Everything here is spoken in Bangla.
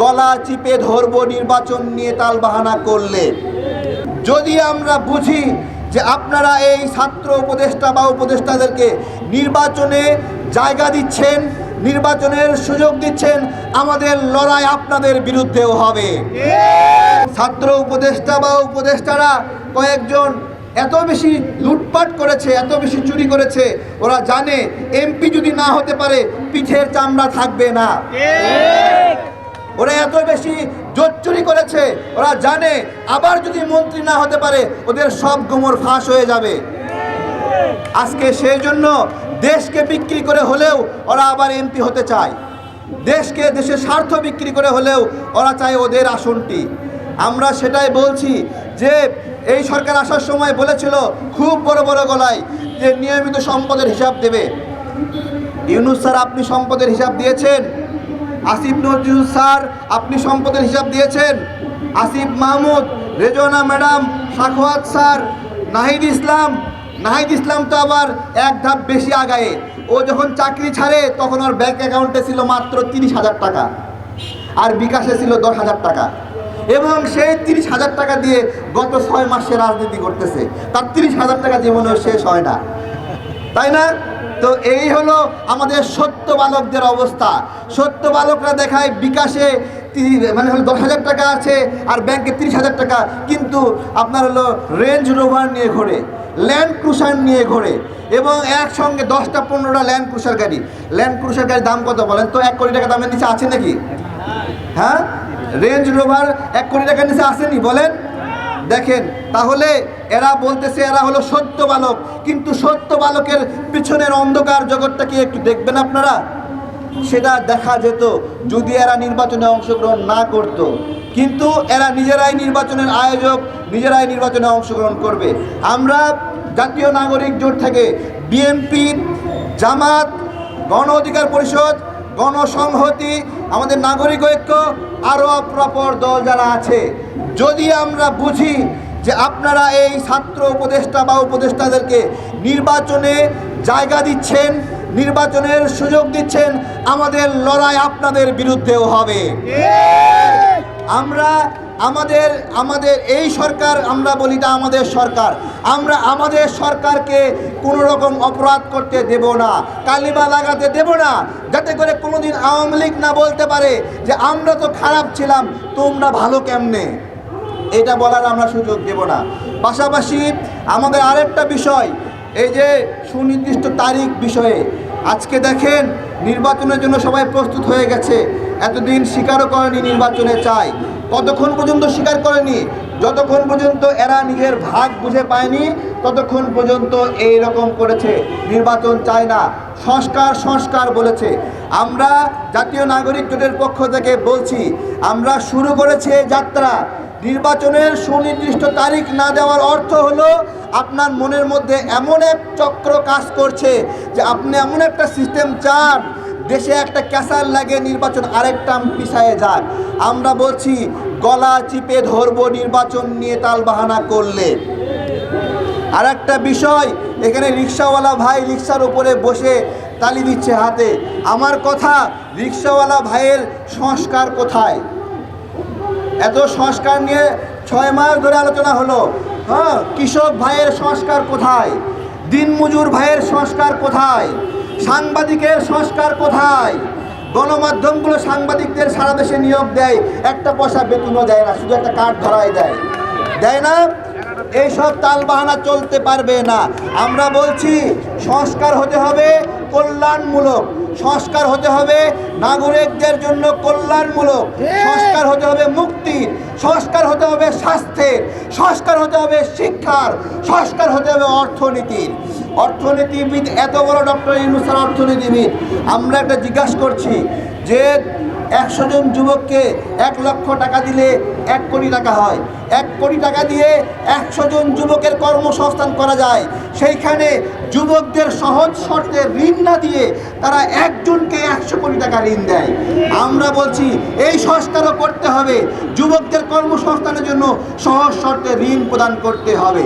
গলা চিপে ধরব নির্বাচন নিয়ে তালবাহানা করলে। যদি আমরা বুঝি যে আপনারা এই ছাত্র উপদেষ্টা বা উপদেষ্টাদেরকে নির্বাচনে জায়গা দিচ্ছেন, নির্বাচনের সুযোগ দিচ্ছেন, আমাদের লড়াই আপনাদের বিরুদ্ধেও হবে। ছাত্র উপদেষ্টা বা উপদেষ্টারা কয়েকজন এত বেশি লুটপাট করেছে, এত বেশি চুরি করেছে, ওরা জানে এমপি যদি না হতে পারে, পিঠের চামড়া থাকবে না। ওরা এত বেশি জোট চুরি করেছে, ওরা জানে, আবার যদি মন্ত্রী না হতে পারে, ওদের সব গোমর ফাঁস হয়ে যাবে। আজকে সেই জন্য দেশকে বিক্রি করে হলেও ওরা আবার এমপি হতে চায়। দেশকে দেশের স্বার্থ বিক্রি করে হলেও ওরা চায় ওদের আসনটি। আমরা সেটাই বলছি যে, এই সরকার আসার সময় বলেছিল খুব বড় বড় গলায় যে নিয়মিত সম্পদের হিসাব দেবে। ইউনুস স্যার, আপনি সম্পদের হিসাব দিয়েছেন? আসিফ নজরুল স্যার, আপনি সম্পদের হিসাব দিয়েছেন। Asif Mahmud, Rezwana madam Sakhawat sir, Nahid Islam. Nahid Islam তো আবার এক ধাপ বেশি আগায়ে। ও যখন চাকরি ছাড়ে, তখন ওর ব্যাংক অ্যাকাউন্টে ছিল মাত্র তিরিশ হাজার টাকা। আর বিকাশে ছিল দশ হাজার টাকা। এবং সেই তিরিশ হাজার টাকা দিয়ে গত ছয় মাসে রাজনীতি করতেছে। তার তিরিশ হাজার টাকা জীবনেও শেষ হয় না। তাই না? তো এই হলো আমাদের সত্য বালকদের অবস্থা। সত্য বালকরা দেখায় বিকাশে মানে হলো দশ হাজার টাকা আছে আর ব্যাংকে তিরিশ হাজার টাকা। কিন্তু আপনার হলো রেঞ্জ রোভার নিয়ে ঘোরে ল্যান্ড ক্রুসার নিয়ে ঘোরে এবং একসঙ্গে দশটা, পনেরোটা ল্যান্ড ক্রুসার গাড়ি। ল্যান্ড ক্রুসার গাড়ির দাম কত বলেন তো? এক কোটি টাকা দামের নিচে আছে নাকি? হ্যাঁ? রেঞ্জ রোভার এক কোটি টাকার নিচে আসেনি বলেন? দেখেন, তাহলে এরা বলতেছে এরা হলো সত্য বালক। কিন্তু সত্য বালকের পিছনের অন্ধকার জগৎটা কি একটু দেখবেন আপনারা? সেটা দেখা যেত যদি এরা নির্বাচনে অংশগ্রহণ না করত। কিন্তু এরা নিজেরাই নির্বাচনের আয়োজক, নিজেরাই নির্বাচনে অংশগ্রহণ করবে। আমরা জাতীয় নাগরিক জোট থেকে বিএনপি, জামাত, গণ অধিকার পরিষদ, গণসংহতি, আমাদের নাগরিক ঐক্য আরও অপ্রপর দল যারা আছে যদি আমরা বুঝি যে আপনারা এই ছাত্র উপদেষ্টা বা উপদেষ্টাদেরকে নির্বাচনে জায়গা দিচ্ছেন নির্বাচনের সুযোগ দিচ্ছেন আমাদের লড়াই আপনাদের বিরুদ্ধেও হবে। আমরা আমাদের আমাদের এই সরকার, আমরা বলি এটা আমাদের সরকার। আমরা আমাদের সরকারকে কোনো রকম অপরাধ করতে দেব না, কালিমা লাগাতে দেব না, যাতে করে কোনোদিন আওয়ামী লীগ না বলতে পারে যে আমরা তো খারাপ ছিলাম, তোমরা ভালো কেমনে? এটা বলার আমরা সুযোগ দেব না। পাশাপাশি আমাদের আরেকটা বিষয়, এই যে সুনির্দিষ্ট তারিখ বিষয়ে, আজকে দেখেন নির্বাচনের জন্য সবাই প্রস্তুত হয়ে গেছে, এতদিন স্বীকারও করেনি নির্বাচনে চাই। কতক্ষণ পর্যন্ত স্বীকার করেনি। যতক্ষণ পর্যন্ত এরা নিজের ভাগ বুঝে পায়নি, ততক্ষণ পর্যন্ত এই রকম করেছে। নির্বাচন চায় না, সংস্কার সংস্কার বলেছে। আমরা জাতীয় নাগরিক জোটের পক্ষ থেকে বলছি, আমরা শুরু করেছি এই যাত্রা। নির্বাচনের সুনির্দিষ্ট তারিখ না দেওয়ার অর্থ হলো, আপনার মনের মধ্যে এমন এক চক্র কাজ করছে যে আপনি এমন একটা সিস্টেম চান দেশে একটা ক্যাসার লাগে নির্বাচন আরেকটা পিছায়ে যাক। আমরা বলছি, গলা চিপে ধরবো নির্বাচন নিয়ে তালবাহানা করলে। আর একটা বিষয়, এখানে রিক্সাওয়ালা ভাই রিক্সার উপরে বসে তালি দিচ্ছে হাতে। আমার কথা, রিক্সাওয়ালা ভাইয়ের সংস্কার কোথায়? এত সংস্কার নিয়ে ছয় মাস ধরে আলোচনা হলো। হ্যাঁ কৃষক ভাইয়ের সংস্কার কোথায়? দিনমজুর ভাইয়ের সংস্কার কোথায়? সাংবাদিকের সংস্কার কোথায়? গণমাধ্যমগুলো সাংবাদিকদের সারা দেশে নিয়োগ দেয়, একটা পয়সা বেতনও দেয় না, শুধু একটা কার্ড ধরাই দেয়। দেয় না? এইসব তালবাহানা চলতে পারবে না। আমরা বলছি, সংস্কার হতে হবে কল্যাণমূলক। সংস্কার হতে হবে নাগরিকদের জন্য কল্যাণমূলক। সংস্কার হতে হবে মুক্তির সংস্কার হতে হবে স্বাস্থ্যের। সংস্কার হতে হবে শিক্ষার। সংস্কার হতে হবে অর্থনীতির। অর্থনীতিবিদ, এত বড় ডক্টর ইউনুসার অর্থনীতিবিদ, আমরা একটা জিজ্ঞাসা করছি যে একশো জন যুবককে এক লক্ষ টাকা দিলে এক কোটি টাকা হয়। এক কোটি টাকা দিয়ে একশো জন যুবকের কর্মসংস্থান করা যায়। সেইখানে যুবকদের সহজ শর্তে ঋণ না দিয়ে তারা একজনকে একশো কোটি টাকা ঋণ দেয়। আমরা বলছি, এই সংস্কারও করতে হবে। যুবকদের কর্মসংস্থানের জন্য সহজ শর্তে ঋণ প্রদান করতে হবে।